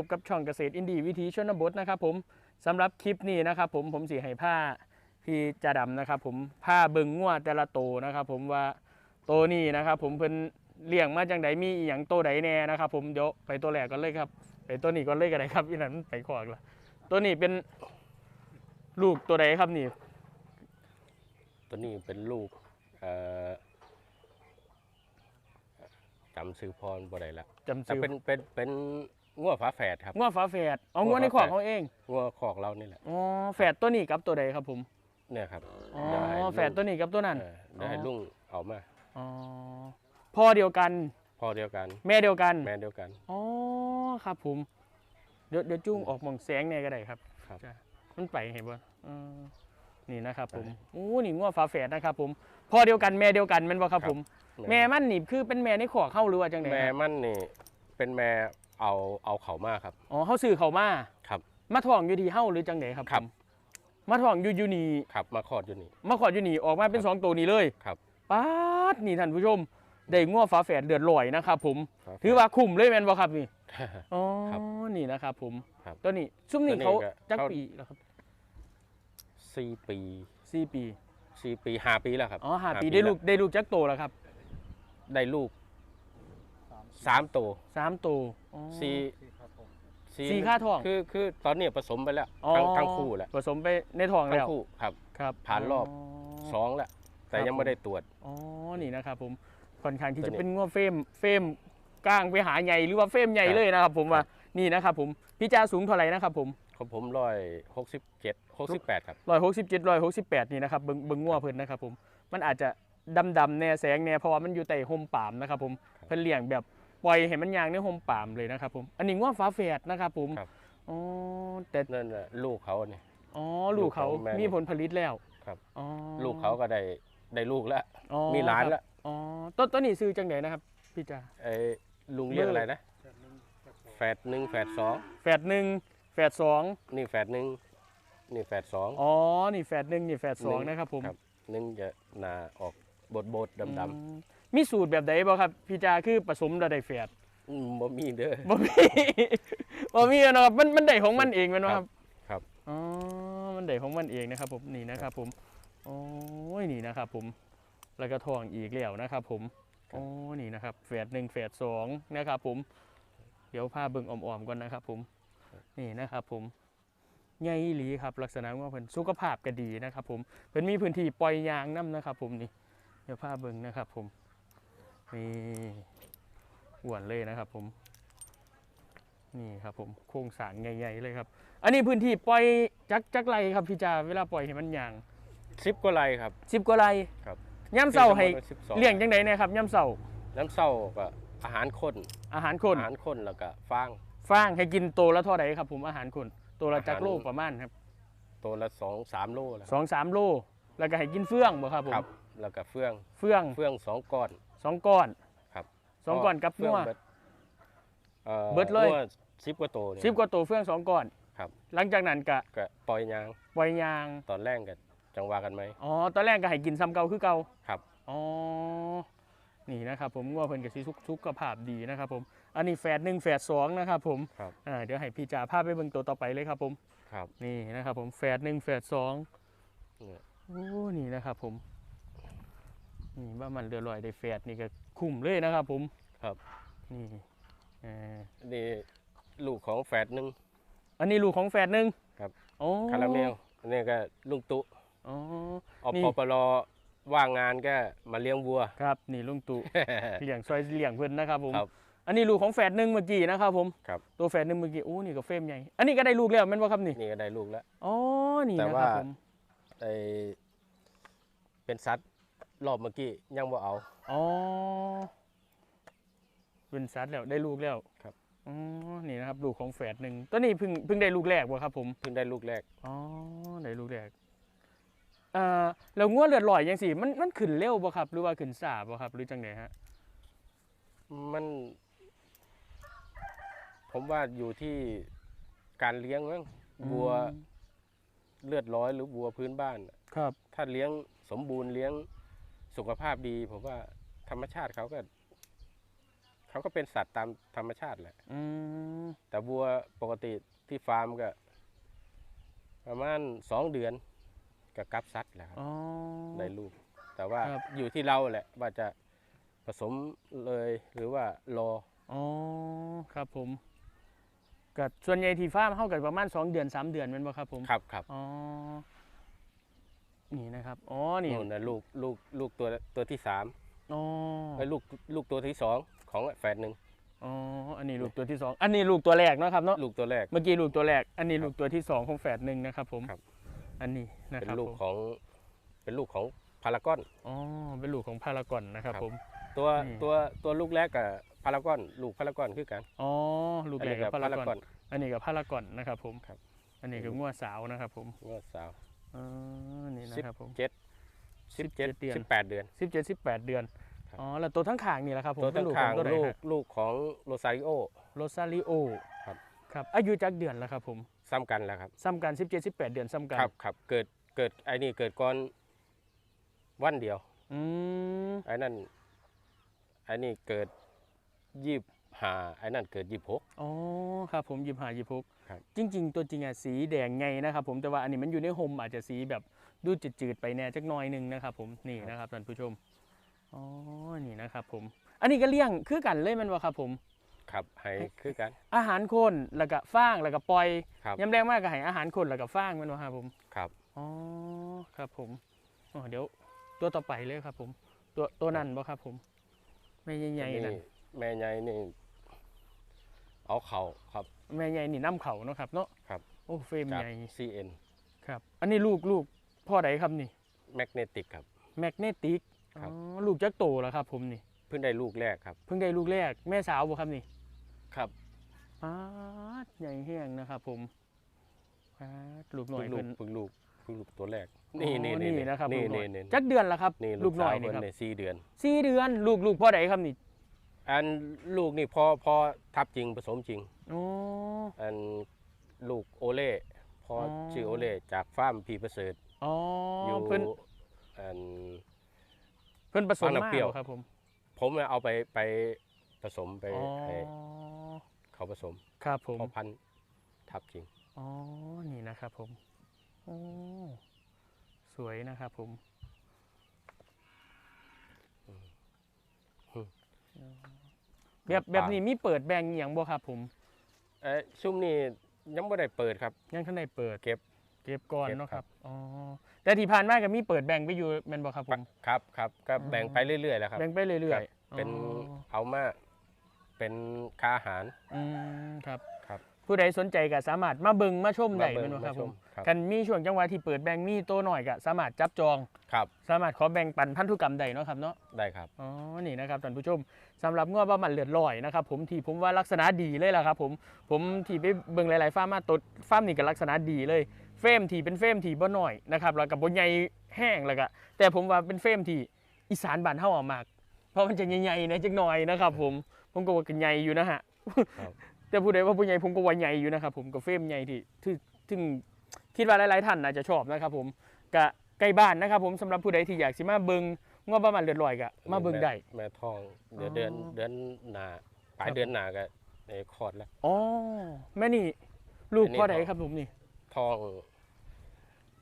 กับพบกับช่องเกษตรอินดีวิถีชนบทนะครับผมสำหรับคลิปนี้นะครับผมผมสีให้ผ้าพี่จาดำนะครับผมผ้าเบิงงัวแต่ละโตวนะครับผมว่าโตวนี้นะครับผมเพิ่นเลี้ยงมาจังใดมีอหย่างโตวใดแน่นะครับผมเดี๋ยวไปตัวแรกก่อนเลยครับไปตัวนี้ก่อนเลยก็ได้ครับอีนั้นมันไปขวากละตัวนี้เป็นลูกตัวใดครับนี่ ตัวนี้เป็นลูกเอ่อจำซื้อพรบ่ได้ละจำแต่ชื่อเป็นเป็นเป็น งัวฝาแฝดครับ งัวฝาแฝดเอางัวในขวากเขาเองงัวคอกเรานี่แหละ อ๋อ แฝดตัวนี้กับตัวใดครับผม เนี่ยครับ อ๋อเดี๋ยวให้ลุงแฝดตัวนี้กับตัวนั้นเออเดี๋ยวให้อ๋อลุงเอามา อ๋อ พ่อเดียวกัน พ่อเดียวกัน แม่เดียวกัน แม่เดียวกัน อ๋อ ครับผม เดี๋ยวเดี๋ยวจุ้งออกหมองแสงเนี่ยก็ได้ครับ ครับจ้ะมันไปเห็นบ่อืมนี่นะครับผมไปโอ้นี่งัวฝาแฝดนะครับผม พ่อเดียวกันแม่เดียวกันแม่นบ่ครับผม แม่มันนี่คือเป็นแม่ในขอเข้าหรือว่าจังไดแม่ครับมันนี่เป็นแม่ เอาเอาเขามาครับ อ๋อเฮาซื้อเขามาครับ มาท้องอยู่ที่เฮาหรือจังไดครับครับผมมาท้องอยู่อยู่นี่ครับ มาคลอดอยู่นี่ มาขอดอยู่นี่ออกมาเป็นสองตัวนี้เลยครับป๊าดนี่ท่านผู้ชมได้งัวฝาแฝดเดือดลอยนะครับผม ครับ ถือว่าคุ้มเลยแม่นบ่ครับนี่ อ๋อ ครับนี่นะครับผม ครับตัวนี้ซุ่มนี่ตัวนี้เขาก็จักเขา ปีแล้วครับสี่ปีสี่ปี สี่ปีห้าปีแล้วครับอ๋อห้าปีห้าปีได้ลูกแล้วได้ลูกจักโตแล้วครับ ได้ลูก สามตัวสามโตอ๋อ สี่สี่ค่าท้อง คือคือตอนนี้ผสมไปแล้วอ๋อทั้งทั้งคู่แล้วผสมไปในท้องทั้แล้งวคู่ครับ ครับผ่านรอบ สองแล้วแต่ครับยังไม่ได้ตรวจ อ๋อนี่นะครับผมค่อนข้างที่ตัวจะนี้เป็นงัวเฟรมเฟรมก้างไปหาใหญ่หรือว่าเฟรมใหญ่ครับ เลยนะครับ ผมว่าครับนี่นะครับผมพี่จ้าสูงเท่าไหร่นะครับผม ของผมร้อยหกสิบเจ็ดหกสิบแปดครับ ร้อยหกสิบเจ็ดร้อยหกสิบแปดนี่นะครับเบิ้งเบิ้งงัวเพิ่นนะครับผมมันอาจจะดำดำๆแน่แสงแน่เพราะว่ามันอยู่ใต้ห่มปาล์มนะครับผมครับเพิ่นเลี้ยงแบบ ปล่อยให้มันยางในห่มปาล์มเลยนะครับผมอันนี้งัวฟ้าแฝดนะครับผมครับ อ๋อแต่นั่นน่ะลูกเขาเนี่ย อ๋อลูกเขาลูกเขาแม่นี่มีผลผลิตแล้วครับ อ๋อลูกเขาก็ได้ได้ลูกแล้ว อ๋อมีหลานครับแล้วอ๋อต้นต้นนี้ซื้อจังไหนนะครับพี่จ้าไอ้ลุงเรียกอะไรนะแฝดหนึ่งแฝดสองแฝดหนึ่งแฝดสองนี่แฝดหนึ่งนี่แฝดสอง อ๋อ นี่แฝดหนึ่งนี่แฝดสองหนึ่ง นะครับผมครับหนึ่งจะหนาออกบดบดดำดอืม มีสูตรแบบใดบ่ครับพี่จ้าคือผสมระดับแฝดำอืมบ่มีเด้อบ่มีบ่มีอะเนาะครับมันมันได้ของมันเองแมันบ่ครับ ครับอ๋อ มันได้ของมันเองนะครับผมนี่นะครับผมโอ้ยนี่นะครับผม แล้วก็ทองอีกแล้วนะครับผมโอ้นี่นะครับแฝดหนึ่งแฝดสองนะครับผม เดี๋ยวพาเบิ่งอ่อมๆก่อนนะครับผม นี่นะครับผมใหญ่อีหลีครับ ลักษณะว่าเพิ่นสุขภาพก็ดีนะครับผมเพิ่นมีพื้นที่ปล่อยยางน้ำนะครับผมนี่เดี๋ยวพาเบิ่งนะครับผม นี่อ้วนเลยนะครับ ผม นี่ครับ ผมโครงสร้างใหญ่ๆเลยครับ อันนี้พื้นที่ปล่อยจักจักไรครับพี่จาเวลาปล่อยให้มันยางสิบกว่าไรครับสิบกว่าไรครับย่ำเสาให้สิบสองเลี้ยงจังไดเนี่ยครับย่ำเสาน้ำเศร้าก็อาหารข้นอาหารคนอาหารข้นแล้วก็ฟางฟางให้กินตัวละเท่าไหร่ครับ ผมอาหารคนตัวละจักอาหารโลประมาณครับตัวละสองสามโลแล้วสองสามโล แล้วก็ให้กินเฟื่องบ่ครับผมครับ แล้วก็เฟือง เฟื่อง เฟืองสองก้อน สองก้อนครับสองก้อนกับเฟื่นัวเบิดอ่อเบิดเลยนัวสิบกว่าตัวเนี่ย สิบกว่าตัวเฟื่องสองก้อนครับ หลังจากนั้นก็ก็ปล่อยยางปล่อยยาง ตอนแรกก็จังว่ากันไหม อ๋อ ตอนแรกก็ให้กินซ้ำเก่าคือเก่าครับ อ๋อ นี่นะครับผมว่าเพิ่นก็สิสุขสุขภาพดีนะครับผม อันนี้แฝดหนึ่งแฝดสองนะครับผม ครับอ่า เดี๋ยวให้พี่จ่าพาไปเบิ่งตัวต่อไปเลยครับผม ครับ นี่นะครับผมแฝดหนึ่งแฝดสองเนี่ย โอ้ นี่นะครับผม นี่ว่ามันเรือลอยได้แฝดนี่ก็คุ้มเลยนะครับ ผมครับนี่เอ่อนี่ลูกของแฝดหนึ่ง อันนี้ลูกของแฝดหนึ่งครับ โอ้คาราเมลอันนี่ก็ลุงตุอ๋อ อนี่ปปรว่างงานก็มาเลี้ยงวัว ครับนี่ลุงตู่ เลี้ยงซอยเลี้ยงเพิ่นนะครับผมครับ อันนี้ลูกของแฝดหนึ่งเมื่อกี้นะครับผมครับ ตัวแฝดหนึ่งเมื่อกี้โอ้นี่ก็เฟรมใหญ่อันนี้ก็ได้ลูกแล้วแม่นบ่ครับนี่นี่ก็ได้ลูกแล้ว อ๋อนี่แต่นะคว่า รับผมไอเป็นสัตว์ รอบเมื่อกี้ยังบ่เอาอ๋อเป็นสัตว์แล้วได้ลูกแล้วครับอ๋อนี่นะครับลูกของแฝดหนึ่งตัวนี้เพิ่งเพิ่งได้ลูกแรกบ่ครับ ผมเพิ่งได้ลูกแรกอ๋อได้ลูกแรกเอ่อแล้วงัวเลือดลอยยังสิมันมันขึ้นเร็วบ่ครับ หรือว่าขึ้นสาบ่ครับ หรือจังไดฮะมัน ผมว่าอยู่ที่การเลี้ยงมั้งวัวอืมเลือดร้อยหรือวัวพื้นบ้านครับ ถ้าเลี้ยงสมบูรณ์เลี้ยง สุขภาพดี ผมว่าธรรมชาติเขาก็เขาก็เป็นสัตว์ตามธรรมชาติแหละอืมแต่วัวปกติที่ฟาร์มก็ ประมาณสองเดือนก็กลับสัตว์แหละครับ อ๋อ ได้ลูก แต่ว่าครับ อยู่ที่เราแหละ ว่าจะผสมเลยหรือว่ารออ๋อครับผมก็ส่วนใหญ่ที่ฟาร์มเฮากันประมาณ 2 เดือน 3 เดือนแม่นบ่ครับผม ครับครับ อ๋อ นี่นะครับ อ๋อ นี่นู่นนะลูกลูกลูกตัวตัวที่สามอ๋อไอ้ยลูกลูกตัวที่สองของแฝดหนึ่งอ๋อ อันนี้ลูกตัวที่สองอันนี้ลูกตัวแรกเนาะครับเนาะ ลูกตัวแรก เมื่อกี้ลูกตัวแรก อันนี้ครับลูกตัวที่สองของแฝดหนึ่งนะครับ ผมครับ อันนี้นะเป็นครับลูกผมของ เป็นลูกของพารากอน อ๋อ เป็นลูกของพารากอนนะครับครับผม ตัวนี่ตัวตัวลูกแรกกับพารากอน ลูกพารากอนคือกัน อ๋อ ลูกอันแรนี้กกับพารากอนอน อันนี้กับพารากอนนะครับ ผมครับ อันนี้คืองัวสาวนะครับ ผมงวดสาว อ๋อนี่นะสิบครับผม เจ็ดสิบเจ็ดเดือน สิบแปดเดือน สิบเจ็ดสิบแปดเดือน ครับ อ๋อ แล้วตัวทั้งขางนี่แหละครับผมตัวเป็ตั้นงลูกขข้าองงตัวไหนลูกฮะลูกของโรซาริโอ โรซาริโอครับ ครับ อายุจักเดือนแล้วครับผม ซ้ำกันแหละครับ ซ้ำกันสิบเจ็ดสิบแปดเดือนซ้ำกันครับครับเกิดเกิดไอ้นี่เกิดก่อนวันเดียวอืมไอ้นั่นไอ้นี่เกิดยี่หาไอ้นั่นเกิดยี่หกอ๋อ ครับผมยิบหายิบหก ครับ จริง ๆ ตัวจริงอะสีแดงไงนะครับ ผมแต่ว่าอันนี้มันอยู่ในโฮมอาจจะสีแบบดูจืดๆไปแน่จักหน่อยหนึงนะครับ ผมนี่นะครับท่านผู้ชมอ๋อนี่นะครับ ผม อันนี้ก็เลี้ยงคือกันเลยแมันว่าครับ ผม ครับให้คือกัน อาหารคนแล้วก็ฟางแล้วก็ปล่อยครับย้ำแรงมากก็ให้อาหารคนแล้วก็ฟางแมันว่าครับผม ครับ อ๋อครับผมอ๋อเดี๋ยวตัวต่อไปเลยครับ ผม ตัวตัวนั้นบ่ครับ ผมแม่ใหญ่ๆนั่น แม่ใหญ่นี่ เอาเข่าครับ แม่ใหญ่นี่น้ำเขาเนาะครับเนาะครับ โอ้เฟรมจากใหญ่ CN ครับ อันนี้ลูกลูกพ่อใดครับนี่แมกเนติกครับ แมกเนติกครับอ๋อลูกจักโตแล้วครับ ผมนี่ เพิ่งได้ลูกแรกครับ เพิ่งได้ลูกแรก แม่สาวบ่ครับนี่ ครับป๊าดใหญ่แห้งนะครับผมป๊าดลูกหน่อยเพิ่งลูเพิ่กนเพิ่งลูกเพิ่งลูกตัวแรกอ๋นี่อนี่นี่นะครับนี่ลูกหน่นี่อยนี่จักเดือนแล้วครับนี่ลูลูกกหน่สาอวยนี่เพิ่นครับในสี่เดือนสี่เดือน ลูกลูกพ่อใดครับนี่ อันลูกนี่พอพอทับจริงผสมจริงอ๋ออันลูกโอเล่พอออ ชื่อโอเล่จากฟาร์มพีประเสริฐอ๋ออยู่เพิ่นอัน เพิ่นผสมบางน้ำมาเปรี้ยวบ่ครับผมผมเอาไปไปผสมไปอ๋อให้เขาผสมครับผมพอพันธุ์ทับจริง อ๋อนี่นะครับผมโอ้สวยนะครับผม แบบแบบนี้มีเปิดแบงอหย่างบ่ครับผมเอ้ยซุ้มนี่ยังไม่ได้เปิดครับ ยังท่านได้เปิดเก็บ เก็บก่อนเก็บเนาะคครัรับ บอ๋อแต่ที่ผ่านมาก็มีเปิดแบ่งไปอยู่แม่นบ่ครับผม ครับครับก็อ๋อแบ่งไปเรื่อยๆแล้วครับ แบ่งไปเรื่อยๆเป็นอ๋อเอามาเป็นค่าอาหาร อืมครับครับ ผู้ใดสนใจก็สามารถมาเบิ่งมาชมได้มาเบิ่งแม่นบ่ครับมาผชมมครับกันมีช่วงจังหวะที่เปิดแบ่งมีโตหน่อยก็สามารถจับจอง ครับสามารถขอแบ่งปันพันธุกรรมได้เนาะครับเนาะ ได้ครับ อ๋อ นี่นะครับท่านผู้ชมสำหรับง้อบ้ามันเลือดลอยนะครับผมที่ผมว่าลักษณะดีเลยล่ะครับผมผมที่ไปเบิ่งหลายๆฟาร์มมาตดฟาร์มนี่ก็ลักษณะดีเลยเฟรมที่เป็นเฟรมที่บ่น้อยนะครับแล้วก็บ่ใหญ่แห้งแล้วก็แต่ผมว่าเป็นเฟรมที่อีสานบ้านเฮาเอามาก เพราะมันจะใหญ่ๆนะจักหน่อยนะครับผมผมก็ว่ากันใหญ่อยู่นะฮะ ครับ แต่ผู้ใดว่าผู้ใหญ่ผมก็ว่าใหญ่อยู่นะครับผมกับเฟรมใหญ่ที่ที่ถึงคิดว่าหลายๆท่านอาจจะชอบนะครับผมกะใกล้บ้านนะครับผมสำหรับผู้ใดที่อยากสิมาเบิ่งง้อบ้ามันเลือดลอยก็มาเบิ่งได้ แม่ทองเดือนอ๋อเดือนเดือนหนาปลาครัยบเดือนหนาก็ในคลอดแล้ว อ๋อแม่นี่ลูกอันนี้พ่อใดพ่อครับผมนี่ ทอง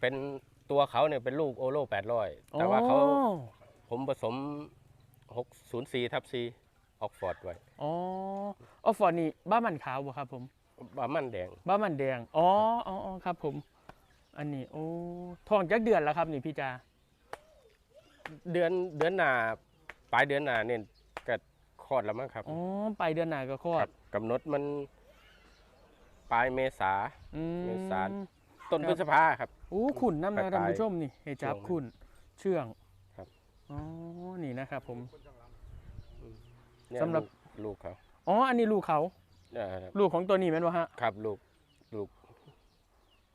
เป็นตัวเขาเนี่ยเป็นลูกโอโลแปดร้อยแต่ว่าเขาอ๋อผมผสมหกศูนย์สี่ทับสี่ ออกฟอร์ดไว้อ๋อออฟฟอร์ดนี่บ้ามันขาวบ่ครับ ผมบามันแดงบ้ามันแดงอ๋ออ๋ออ๋อครับ ผม อันนี้โอ้ทองจักเดือนแล้วครับ นี่พี่จาเดือนเดือนหนาปลายเดือนหนาเนี่ยก็คลอดแล้วมั้งครับอ๋อไปเดือนหน้าก็คลอคดรับกำหนดมันปลายเมษาอืเมษาต้นครับพฤษภาครับโอ้ขุนน้ำนะปลายๆท่านผู้ชมนี่ให้จับช่วงขุนเชื่องครับอ๋อนี่นะครับผม เนี่ยสำหรับลูกลูกเขาอ๋อ อันนี้ลูกเขาเอ่อลูกของตัวนี้แม่นวะฮะ ครับลูกลูก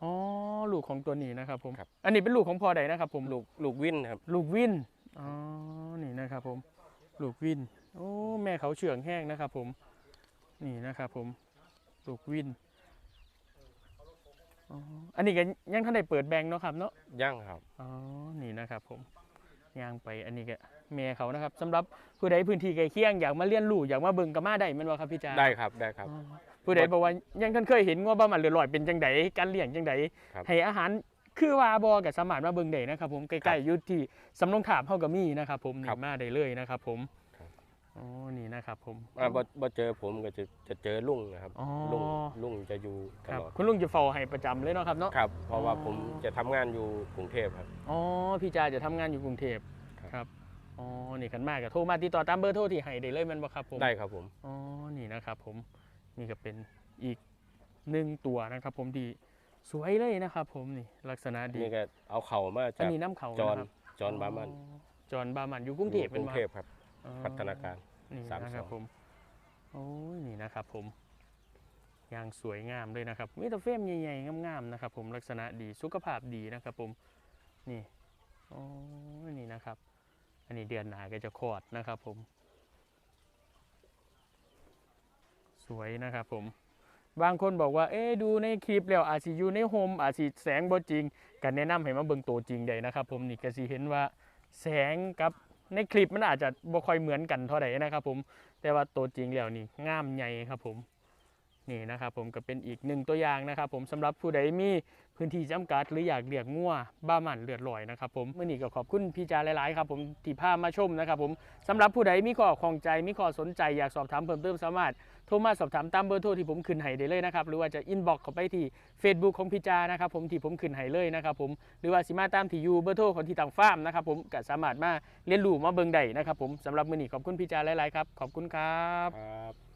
อ๋อ ลูกของตัวนี้นะครับผม ครับ อันนี้เป็นลูกของพ่อใดนะครับผม ลูกลูกวินครับ ลูกวิน อ๋อ นี่นะครับผม ลูกวิน โอ้ แม่เขาเฉืองแห้งนะครับผม นี่นะครับผม ลูกวิน อ๋อ อันนี้ก็ยังท่านได้เปิดแบงค์เนาะครับเนาะ ย่างครับ อ๋อ นี่นะครับผมน ย่างไปอันนี้ก็แม่เขานะครับสำหรับผู้ใดพื้นที่ใกล้เคียงอยากมาเรียนรู้อยากมาเบิ่งก็มาได้แม่นบ่ครับพี่จาได้ครับได้ครับอ๋อผู้ใดบอกว่ายังท่านเคยเห็นงัวบ้ามันเหลือลอยเป็นจังไดการเลี้ยงจังไดครับ ให้อาหารคือว่าบ่ก็สามารถมาเบิ่งได้นะครับผมใกครัล้บๆอยู่ที่สำนงถามเฮาก็มีนะครับผมครันี่บมาได้เลยนะครับผมครับ อ๋อนี่นะครับผม อ่าบ่บ่เจอผมก็จะจะเจอลุงนะครับอ๋อ ลุงลุงจะอยู่ตครับลอดคุณลุงจะเฝ้าให้ประจำเลยเนาะครับเนาะ ครับ เพราะว่าอ๋อผมจะทำงานอยู่กรุงเทพครับ อ๋อพี่จาจะทำงานอยู่กรุงเทพครับ ครับอ๋อนี่กันมากก็โทรมาติดต่อตามเบอร์โทรที่ให้ได้เลยแมันบ่ครับผมได้ครับผม อ๋อนี่นะครับผมนี่ก็เป็นอีกหนึ่งตัวนะครับ ผมที่สวยเลยนะครับ ผมนี่ลักษณะดีนี่ก็เอาเข่ามาอัจานกนี้น้ำเขาจอนนะครับจอนบามันอ๋อจอนบามันอยู่กรุงเทพอยู่เป็กนรุงบ่เทพครับ อ๋อพัฒนาการนี่สามนะครับสองผมโอ้ยนี่นะครับผมอย่างสวยงามเลยนะครับมีแต่เฟรมใหญ่ๆงามๆนะครับ ผมลักษณะดีสุขภาพดีนะครับ ผมนี่โอ้ยนี่นะครับ อันนี้เดือนหนาก็จะคลอดนะครับ ผม สวยนะครับผม บางคนบอกว่า เอ๊ะดูในคลิปแล้วอาจสิอยู่ในโฮมอาจสิแสงบ่จริงกันแนะนำให้มาเบิ่งตัวจริงได้นะครับ ผมนี่ก็สิเห็นว่าแสงกับ ในคลิปมันอาจจะบ่ค่อยเหมือนกันเท่าไหร่นะครับผมแต่ว่าตัวจริงแล้วนี่งามใหญ่ครับผม นี่นะครับผมก็เป็นอีกหนึ่งตัวอย่างนะครับ ผมสำหรับผู้ใดมีพื้นที่จำกัด หรืออยากเลี้ยงงัวบ้ามันเลือดลอยนะครับผมเมื่อนี้ก็ขอบคุณพี่จาหลาย ๆ ครับ ผมที่พามาชมนะครับผมสำหรับผู้ใดมีข้อข้องใจมีข้อสนใจอยากสอบถามเพิ่มเติมสามารถโทรมาสอบถามตามเบอร์โทรที่ผมขึ้นให้ได้เลยนะครับหรือว่าจะอินบ็อกเข้าไปที่ Facebook ของพี่จานะครับผมที่ผมขึ้นให้เลยนะครับผมหรือว่าสิมาตามที่อยู่เบอร์โทรของที่ต่างฟาร์มนะครับผมก็สามารถมาเรียนรู้มาเบิ่งได้นะครับผมสำหรับมื้อนี้ขอบคุณพี่จาหลาย ๆ ครับ ขอบคุณครับ